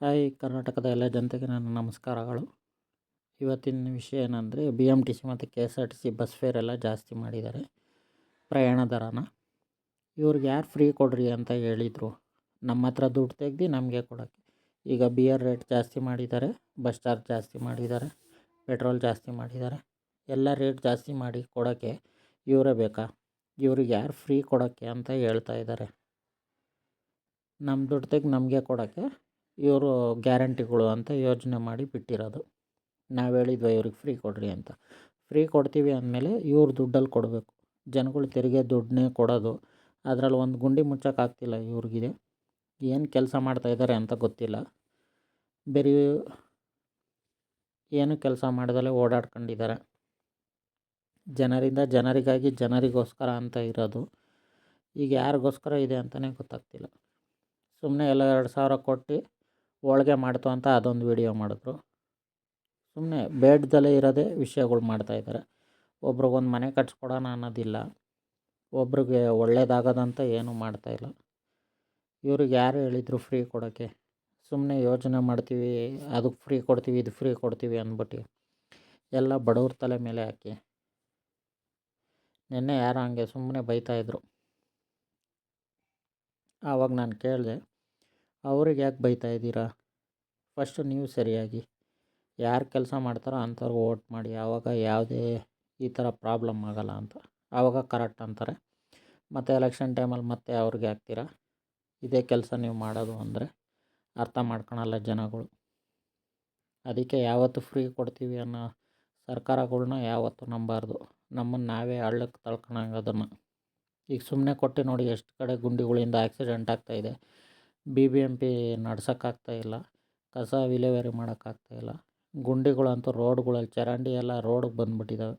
Hi, ಕರ್ನಾಟಕದ ಎಲ್ಲ ಜನತೆಗೆ ನನ್ನ ನಮಸ್ಕಾರಗಳು. ಇವತ್ತಿನ ವಿಷಯ ಏನಂದರೆ ಬಿ ಎಂ ಟಿ ಸಿ ಮತ್ತು K S R T C bus fare ಎಲ್ಲ ಜಾಸ್ತಿ ಮಾಡಿದ್ದಾರೆ. ಪ್ರಯಾಣ ದರನ. ಇವ್ರಿಗೆ ಯಾರು ಫ್ರೀ ಕೊಡ್ರಿ ಅಂತ ಹೇಳಿದರು. ನಮ್ಮ ಹತ್ರ ದುಡ್ಡು ತೆಗ್ದು ನಮಗೆ ಕೊಡೋಕ್ಕೆ. ಈಗ ಬಿಯರ್ ರೇಟ್ ಜಾಸ್ತಿ ಮಾಡಿದ್ದಾರೆ ಬಸ್ ಚಾರ್ಜ್ ಜಾಸ್ತಿ ಮಾಡಿದ್ದಾರೆ ಪೆಟ್ರೋಲ್ ಜಾಸ್ತಿ ಮಾಡಿದ್ದಾರೆ. ಎಲ್ಲ ರೇಟ್ ಜಾಸ್ತಿ ಮಾಡಿ ಕೊಡೋಕ್ಕೆ ಇವರೇ ಬೇಕಾ? ಇವ್ರಿಗೆ ಯಾರು ಫ್ರೀ ಕೊಡೋಕ್ಕೆ ಅಂತ ಹೇಳ್ತಾ ಇದ್ದಾರೆ. ನಮ್ಮ ದುಡ್ಡು ತೆಗ್ದು ನಮಗೆ ಕೊಡೋಕ್ಕೆ ಇವರು ಗ್ಯಾರಂಟಿಗಳು ಅಂತ ಯೋಜನೆ ಮಾಡಿ ಬಿಟ್ಟಿರೋದು. ನಾವು ಹೇಳಿದ್ವಿ ಇವ್ರಿಗೆ ಫ್ರೀ ಕೊಡ್ರಿ ಅಂತ. ಫ್ರೀ ಕೊಡ್ತೀವಿ ಅಂದಮೇಲೆ ಇವ್ರ ದುಡ್ಡಲ್ಲಿ ಕೊಡಬೇಕು. ಜನಗಳು ತೆರಿಗೆ ದುಡ್ಡನ್ನೇ ಕೊಡೋದು. ಅದರಲ್ಲಿ ಒಂದು ಗುಂಡಿ ಮುಚ್ಚೋಕ್ಕಾಗ್ತಿಲ್ಲ ಇವ್ರಿಗೆ ಏನು ಕೆಲಸ ಮಾಡ್ತಾಯಿದ್ದಾರೆ ಅಂತ ಗೊತ್ತಿಲ್ಲ. ಬೇರೆ ಏನು ಕೆಲಸ ಮಾಡ್ದಲೇ ಓಡಾಡ್ಕೊಂಡಿದ್ದಾರೆ. ಜನರಿಂದ ಜನರಿಗಾಗಿ ಜನರಿಗೋಸ್ಕರ ಅಂತ ಇರೋದು. ಈಗ ಯಾರಿಗೋಸ್ಕರ ಇದೆ ಅಂತಲೇ ಗೊತ್ತಾಗ್ತಿಲ್ಲ. ಸುಮ್ಮನೆ ಎಲ್ಲ ಎರಡು ಸಾವಿರ ಕೊಟ್ಟು ಹೋಳ್ಗೆ ಮಾಡ್ತು ಅಂತ ಅದೊಂದು ವಿಡಿಯೋ ಮಾಡಿದ್ರು. ಸುಮ್ಮನೆ ಬೇಡ್ದಲ್ಲೇ ಇರೋದೇ ವಿಷಯಗಳು ಮಾಡ್ತಾಯಿದ್ದಾರೆ ಒಬ್ರಿಗೊಂದು ಮನೆ ಕಟ್ಸ್ಕೊಡೋಣ ಅನ್ನೋದಿಲ್ಲ. ಒಬ್ರಿಗೆ ಒಳ್ಳೇದಾಗೋದಂತ ಏನೂ ಮಾಡ್ತಾಯಿಲ್ಲ ಇವ್ರಿಗೆ ಯಾರು ಹೇಳಿದರು ಫ್ರೀ ಕೊಡೋಕ್ಕೆ? ಸುಮ್ಮನೆ ಯೋಜನೆ ಮಾಡ್ತೀವಿ ಅದಕ್ಕೆ ಫ್ರೀ ಕೊಡ್ತೀವಿ, ಇದು ಫ್ರೀ ಕೊಡ್ತೀವಿ ಅಂದ್ಬಿಟ್ಟು ಎಲ್ಲ ಬಡವ್ರ ತಲೆ ಮೇಲೆ ಹಾಕಿ. ನಿನ್ನೆ ಯಾರು ಹಂಗೆ ಸುಮ್ಮನೆ ಬೈತಾಯಿದ್ರು ಆವಾಗ ನಾನು ಕೇಳಿದೆ ಅವ್ರಿಗೆ ಯಾಕೆ ಬೈತಾ ಇದ್ದೀರಾ? ಫಸ್ಟು ನೀವು ಸರಿಯಾಗಿ. ಯಾರು ಕೆಲಸ ಮಾಡ್ತಾರೋ ಅಂಥವ್ರಿಗೆ ವೋಟ್ ಮಾಡಿ. ಆವಾಗ ಯಾವುದೇ ಈ ಥರ ಪ್ರಾಬ್ಲಮ್ ಆಗೋಲ್ಲ ಅಂತ. ಆವಾಗ ಕರೆಕ್ಟ್ ಅಂತಾರೆ. ಮತ್ತು ಎಲೆಕ್ಷನ್ ಟೈಮಲ್ಲಿ ಮತ್ತೆ ಅವ್ರಿಗೆ ಹಾಕ್ತೀರಾ? ಇದೇ ಕೆಲಸ ನೀವು ಮಾಡೋದು ಅಂದರೆ ಅರ್ಥ ಮಾಡ್ಕೊಳಲ್ಲ ಜನಗಳು. ಅದಕ್ಕೆ ಯಾವತ್ತು ಫ್ರೀ ಕೊಡ್ತೀವಿ ಅನ್ನೋ ಸರ್ಕಾರಗಳ್ನ ಯಾವತ್ತೂ ನಂಬಾರ್ದು. ನಮ್ಮನ್ನು ನಾವೇ ಹಳ್ಳಕ್ಕೆ ತಳ್ಕೊಳಂಗೆ ಅದನ್ನು. ಈಗ ಸುಮ್ಮನೆ ಕೊಟ್ಟು ನೋಡಿ ಎಷ್ಟು ಕಡೆ ಗುಂಡಿಗಳಿಂದ ಆಕ್ಸಿಡೆಂಟ್ ಆಗ್ತಾಯಿದೆ ಬಿ ಬಿ ಎಂ ಪಿ ನಡ್ಸೋಕ್ಕಾಗ್ತಾಯಿಲ್ಲ ಕಸ ವಿಲೇವಾರಿ ಮಾಡೋಕ್ಕಾಗ್ತಾಯಿಲ್ಲ ಗುಂಡಿಗಳಂತೂ ರೋಡ್ಗಳಲ್ಲಿ ಚರಂಡಿ ಎಲ್ಲ ರೋಡಿಗೆ ಬಂದುಬಿಟ್ಟಿದ್ದಾವೆ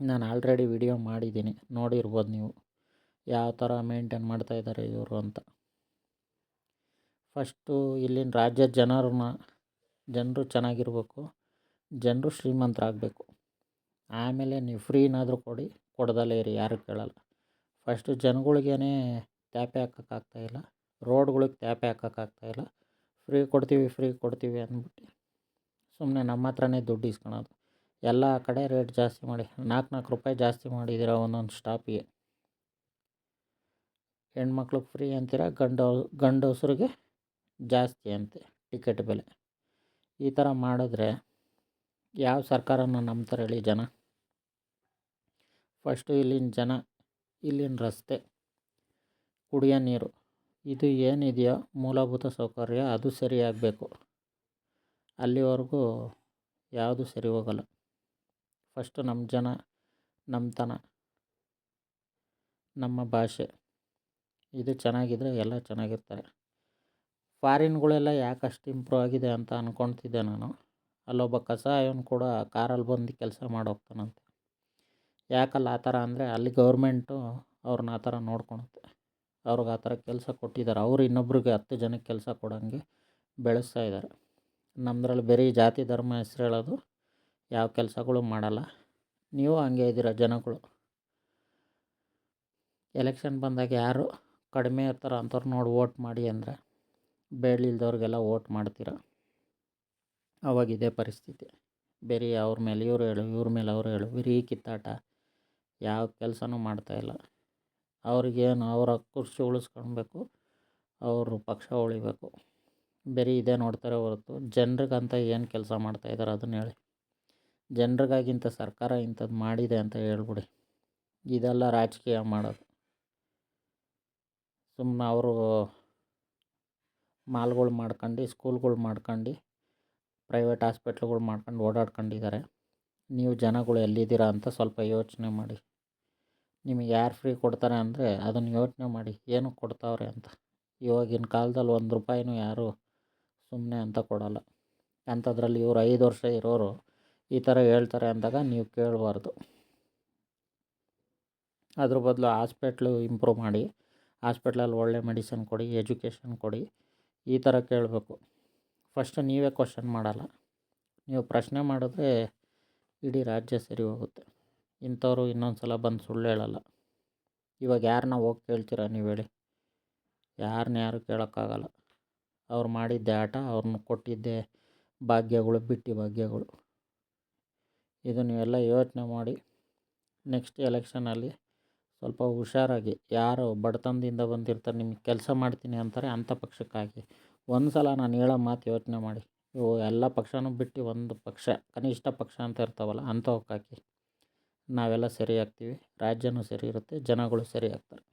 ನಾನು ಆಲ್ರೆಡಿ ವಿಡಿಯೋ ಮಾಡಿದ್ದೀನಿ, ನೋಡಿರ್ಬೋದು ನೀವು. ಯಾವ ಥರ ಮೇಂಟೈನ್ ಮಾಡ್ತಾಯಿದ್ದಾರೆ ಇವರು ಅಂತ. ಫಸ್ಟು ಇಲ್ಲಿನ ರಾಜ್ಯದ ಜನರನ್ನ, ಜನರು ಚೆನ್ನಾಗಿರ್ಬೇಕು, ಜನರು ಶ್ರೀಮಂತರಾಗಬೇಕು. ಆಮೇಲೆ ನೀವು ಫ್ರೀನಾದರೂ ಕೊಡಿ ಕೊಡ್ದಲೇ ಇರಿ, ಯಾರು ಕೇಳಲ್ಲ. ಫಸ್ಟು ಜನಗಳಿಗೇ ತ್ಯಾಪೆ ಹಾಕೋಕ್ಕಾಗ್ತಾಯಿಲ್ಲ ರೋಡ್ಗಳಿಗೆ ತ್ಯಾಪೆ ಹಾಕೋಕ್ಕಾಗ್ತಾಯಿಲ್ಲ ಫ್ರೀ ಕೊಡ್ತೀವಿ ಫ್ರೀ ಕೊಡ್ತೀವಿ ಅಂದ್ಬಿಟ್ಟು ಸುಮ್ಮನೆ ನಮ್ಮ ಹತ್ರನೇ ದುಡ್ಡು ಇಸ್ಕೊಳೋದು. ಎಲ್ಲ ಕಡೆ ರೇಟ್ ಜಾಸ್ತಿ ಮಾಡಿ ನಾಲ್ಕು ನಾಲ್ಕು ರೂಪಾಯಿ ಜಾಸ್ತಿ ಮಾಡಿದ್ದೀರ ಒಂದೊಂದು ಸ್ಟಾಪಿಗೆ. ಹೆಣ್ಮಕ್ಳಿಗೆ ಫ್ರೀ ಅಂತೀರ, ಗಂಡು ಗಂಡಸ್ರಿಗೆ ಜಾಸ್ತಿ ಅಂತೆ, ಟಿಕೆಟ್ ಬೆಲೆ. ಈ ಥರ ಮಾಡಿದ್ರೆ ಯಾವ ಸರ್ಕಾರನ ನಂಬ್ತಾರೆ ಹೇಳಿ ಜನ. ಫಸ್ಟು ಇಲ್ಲಿನ ಜನ, ಇಲ್ಲಿನ ರಸ್ತೆ, ಕುಡಿಯೋ ನೀರು. ಇದು ಏನಿದೆಯೋ? ಮೂಲಭೂತ ಸೌಕರ್ಯ? ಅದು ಸರಿಯಾಗಬೇಕು ಅಲ್ಲಿವರೆಗೂ ಯಾವುದು ಸರಿ ಹೋಗಲ್ಲ. ಫಸ್ಟು ನಮ್ಮ ಜನ ನಮ್ಮತನ ನಮ್ಮ ಭಾಷೆ. ಇದು ಚೆನ್ನಾಗಿದ್ದರೆ ಎಲ್ಲ ಚೆನ್ನಾಗಿರ್ತಾರೆ. ಫಾರಿನ್ಗಳೆಲ್ಲ ಯಾಕೆ ಅಷ್ಟು ಇಂಪ್ರೂವ್ ಆಗಿದೆ ಅಂತ ಅಂದ್ಕೊಳ್ತಿದ್ದೆ ನಾನು. ಅಲ್ಲೊಬ್ಬ ಕಸಾಯವನು ಕೂಡ ಕಾರಲ್ಲಿ ಬಂದು ಕೆಲಸ ಮಾಡೋಗ್ತಾನಂತೆ ಯಾಕಲ್ಲ ಆ ಥರ ಅಂದರೆ ಅಲ್ಲಿ ಗೌರ್ಮೆಂಟು ಅವ್ರನ್ನ ಆ ಥರ ನೋಡ್ಕೊಳುತ್ತೆ. ಅವ್ರಿಗೆ ಆ ಥರ ಕೆಲಸ ಕೊಟ್ಟಿದ್ದಾರೆ. ಅವರು ಇನ್ನೊಬ್ರಿಗೆ ಹತ್ತು ಜನಕ್ಕೆ ಕೆಲಸ ಕೊಡೋಂಗೆ ಬೆಳೆಸ್ತಾ ಇದ್ದಾರೆ. ನಮ್ಮದ್ರಲ್ಲಿ ಬರೀ ಜಾತಿ ಧರ್ಮ ಹೆಸ್ರು ಹೇಳೋದು ಯಾವ ಕೆಲಸಗಳು ಮಾಡಲ್ಲ. ನೀವು ಹಂಗೆ ಇದ್ದೀರ ಜನಗಳು. ಎಲೆಕ್ಷನ್ ಬಂದಾಗ ಯಾರು ಕಡಿಮೆ ಇರ್ತಾರೆ ಅಂಥವ್ರು ನೋಡಿ ವೋಟ್ ಮಾಡಿ ಅಂದರೆ ಬೇಡಲಿಲ್ದವ್ರಿಗೆಲ್ಲ ವೋಟ್ ಮಾಡ್ತೀರ? ಅವಾಗ ಇದೇ ಪರಿಸ್ಥಿತಿ. ಬೇರೆ ಅವ್ರ ಮೇಲೆ ಇವ್ರು ಹೇಳು, ಇವ್ರ ಮೇಲೆ ಅವ್ರು ಹೇಳು ಬರೀ ಕಿತ್ತಾಟ, ಯಾವ ಕೆಲಸನೂ ಮಾಡ್ತಾಯಿಲ್ಲ ಅವ್ರಿಗೇನು ಅವರ ಕುರ್ಚಿ ಉಳಿಸ್ಕೊಳ್ಬೇಕು, ಅವರು ಪಕ್ಷ ಉಳಿಬೇಕು. ಬರೀ ಇದೇ ನೋಡ್ತಾರೆ ಹೊರತು ಜನರಿಗಂತ ಏನು ಕೆಲಸ ಮಾಡ್ತಾಯಿದ್ದಾರೆ ಅದನ್ನು ಹೇಳಿ. ಜನರಿಗಾಗಿ ಇಂಥ ಸರ್ಕಾರ ಇಂಥದ್ದು ಮಾಡಿದೆ ಅಂತ ಹೇಳ್ಬಿಡಿ. ಇದೆಲ್ಲ ರಾಜಕೀಯ ಮಾಡೋದು. ಸುಮ್ಮನೆ ಅವರು ಮಾಲ್ಗಳು ಮಾಡ್ಕೊಂಡು, ಸ್ಕೂಲ್ಗಳು ಮಾಡ್ಕೊಂಡು, ಪ್ರೈವೇಟ್ ಹಾಸ್ಪಿಟ್ಲ್ಗಳು ಮಾಡ್ಕೊಂಡು ಓಡಾಡ್ಕೊಂಡಿದ್ದಾರೆ. ನೀವು ಜನಗಳು ಎಲ್ಲಿದ್ದೀರಾ ಅಂತ ಸ್ವಲ್ಪ ಯೋಚನೆ ಮಾಡಿ. ನಿಮಗೆ ಯಾರು ಫ್ರೀ ಕೊಡ್ತಾರೆ ಅಂದರೆ ಅದನ್ನು ಯೋಚನೆ ಮಾಡಿ ಏನಕ್ಕೆ ಕೊಡ್ತಾವ್ರೆ ಅಂತ. ಇವಾಗಿನ ಕಾಲದಲ್ಲಿ ಒಂದು ರೂಪಾಯಿನೂ ಯಾರೂ ಸುಮ್ಮನೆ ಅಂತ ಕೊಡಲ್ಲ. ಅಂಥದ್ರಲ್ಲಿ ಇವರು ಐದು ವರ್ಷ ಇರೋರು ಈ ಥರ ಹೇಳ್ತಾರೆ ಅಂದಾಗ ನೀವು ಕೇಳಬಾರ್ದು. ಅದ್ರ ಬದಲು ಹಾಸ್ಪೆಟ್ಲು ಇಂಪ್ರೂವ್ ಮಾಡಿ, ಹಾಸ್ಪಿಟ್ಲಲ್ಲಿ ಒಳ್ಳೆ ಮೆಡಿಸನ್ ಕೊಡಿ ಎಜುಕೇಷನ್ ಕೊಡಿ, ಈ ಥರ ಕೇಳಬೇಕು. ಫಸ್ಟು ನೀವೇ ಕ್ವಶನ್ ಮಾಡಲ್ಲ. ನೀವು ಪ್ರಶ್ನೆ ಮಾಡಿದ್ರೆ ಇಡೀ ರಾಜ್ಯ ಸರಿ ಹೋಗುತ್ತೆ. ಇಂಥವ್ರು ಇನ್ನೊಂದು ಸಲ ಬಂದು ಸುಳ್ಳು ಹೇಳಲ್ಲ. ಇವಾಗ ಯಾರನ್ನ ಹೋಗಿ ಕೇಳ್ತೀರಾ ನೀವು ಹೇಳಿ. ಯಾರನ್ನ ಯಾರು ಕೇಳೋಕ್ಕಾಗಲ್ಲ. ಅವ್ರು ಮಾಡಿದ್ದೆ ಆಟ ಅವ್ರನ್ನ ಕೊಟ್ಟಿದ್ದೆ ಭಾಗ್ಯಗಳು, ಬಿಟ್ಟಿ ಭಾಗ್ಯಗಳು. ಇದು ನೀವೆಲ್ಲ ಯೋಚನೆ ಮಾಡಿ ನೆಕ್ಸ್ಟ್ ಎಲೆಕ್ಷನಲ್ಲಿ ಸ್ವಲ್ಪ ಹುಷಾರಾಗಿ, ಯಾರು ಬಡತನದಿಂದ ಬಂದಿರ್ತಾರೆ, ನಿಮಗೆ ಕೆಲಸ ಮಾಡ್ತೀನಿ ಅಂತಾರೆ, ಅಂಥ ಪಕ್ಷಕ್ಕಾಗಿ. ಒಂದು ಸಲ ನಾನು ಹೇಳೋ ಮಾತು ಯೋಚನೆ ಮಾಡಿ. ಇವು ಎಲ್ಲ ಪಕ್ಷನೂ ಬಿಟ್ಟು ಒಂದು ಪಕ್ಷ, ಕನಿಷ್ಠ ಪಕ್ಷ ಅಂತ ಇರ್ತಾವಲ್ಲ ಅಂಥವಕ್ಕೆ ನಾವೆಲ್ಲ ಸರಿ ಆಗ್ತೀವಿ. ರಾಜ್ಯನೂ ಸರಿ ಇರುತ್ತೆ ಜನಗಳು ಸರಿ ಆಗ್ತಾರೆ.